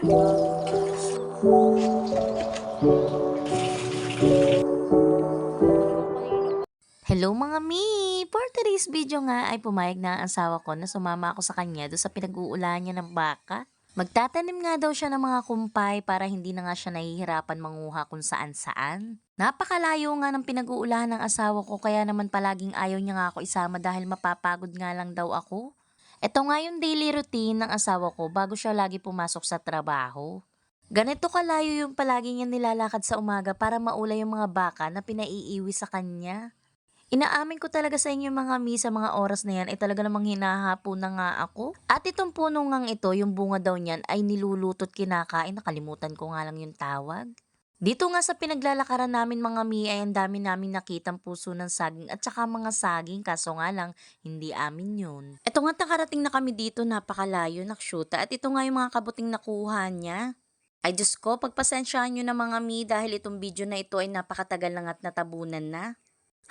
Hello mga mi! For today's video nga ay pumayag na ang asawa ko na sumama ako sa kanya doon sa pinag-uulaan niya ng baka. Magtatanim nga daw siya ng mga kumpay para hindi na nga siya nahihirapan manguha kung saan saan. Napakalayo nga ng pinag-uulahan ng asawa ko kaya naman palaging ayaw niya nga ako isama dahil mapapagod nga lang daw ako. Ito nga yung daily routine ng asawa ko bago siya lagi pumasok sa trabaho. Ganito kalayo yung palagi niya nilalakad sa umaga para maula yung mga baka na pinaiiwi sa kanya. Inaamin ko talaga sa inyo mga mi sa mga oras na yan ay talaga namang hinahapo na nga ako. At itong puno ngang ito, yung bunga daw niyan ay nilulutot kinakain. Nakalimutan ko nga lang yung tawag. Dito nga sa pinaglalakaran namin mga mi ay ang dami namin nakitang puso ng saging at saka mga saging kaso nga lang hindi amin yun. Ito nga nakarating na kami dito napakalayo nakshuta at ito nga yung mga kabuting nakuha niya. Ay Diyos ko, pagpasensyahan nyo na mga mi dahil itong video na ito ay napakatagal lang at natabunan na.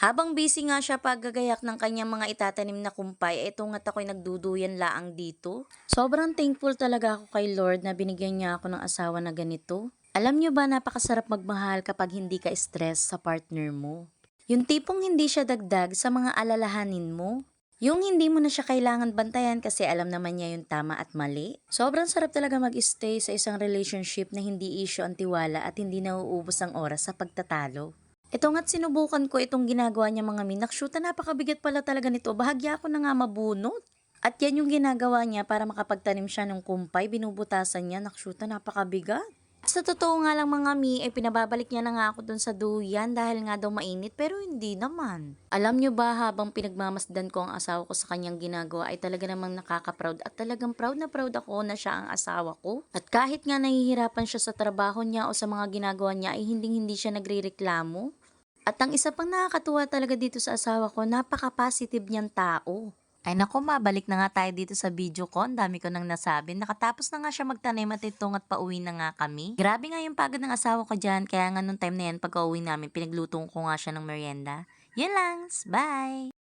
Habang busy nga siya paggagayak ng kanyang mga itatanim na kumpay, eto nga't ako'y nagduduyan laang dito. Sobrang thankful talaga ako kay Lord na binigyan niya ako ng asawa na ganito. Alam niyo ba napakasarap magmahal kapag hindi ka stress sa partner mo? Yung tipong hindi siya dagdag sa mga alalahanin mo. Yung hindi mo na siya kailangan bantayan kasi alam naman niya yung tama at mali. Sobrang sarap talaga mag-stay sa isang relationship na hindi issue ang tiwala at hindi nauubos ang oras sa pagtatalo. Ito nga't sinubukan ko itong ginagawa niya mga minak. Shoot, napakabigat pala talaga nito. Bahagya ako na nga mabunot. At yan yung ginagawa niya para makapagtanim siya ng kumpay. Binubutasan niya. Nakshuta, napakabigat. Sa totoo nga lang mga mi, ay pinababalik niya na nga ako dun sa duyan dahil nga daw mainit pero hindi naman. Alam niyo ba habang pinagmamasdan ko ang asawa ko sa kanyang ginagawa ay talaga namang nakaka-proud at talagang proud na proud ako na siya ang asawa ko. At kahit nga nahihirapan siya sa trabaho niya o sa mga ginagawa niya ay hindi hindi siya nagre-reklamo. At ang isa pang nakakatuwa talaga dito sa asawa ko, napaka-positive niyang tao. Ay nako, mabalik na nga tayo dito sa video ko. Ang dami ko nang nasabi. Nakatapos na nga siya magtanim at itong at pauwi na nga kami. Grabe nga yung pagod ng asawa ko dyan. Kaya nga nung time na yan, pagka uwi namin, pinagluto ko nga siya ng merienda. Yun lang. Bye!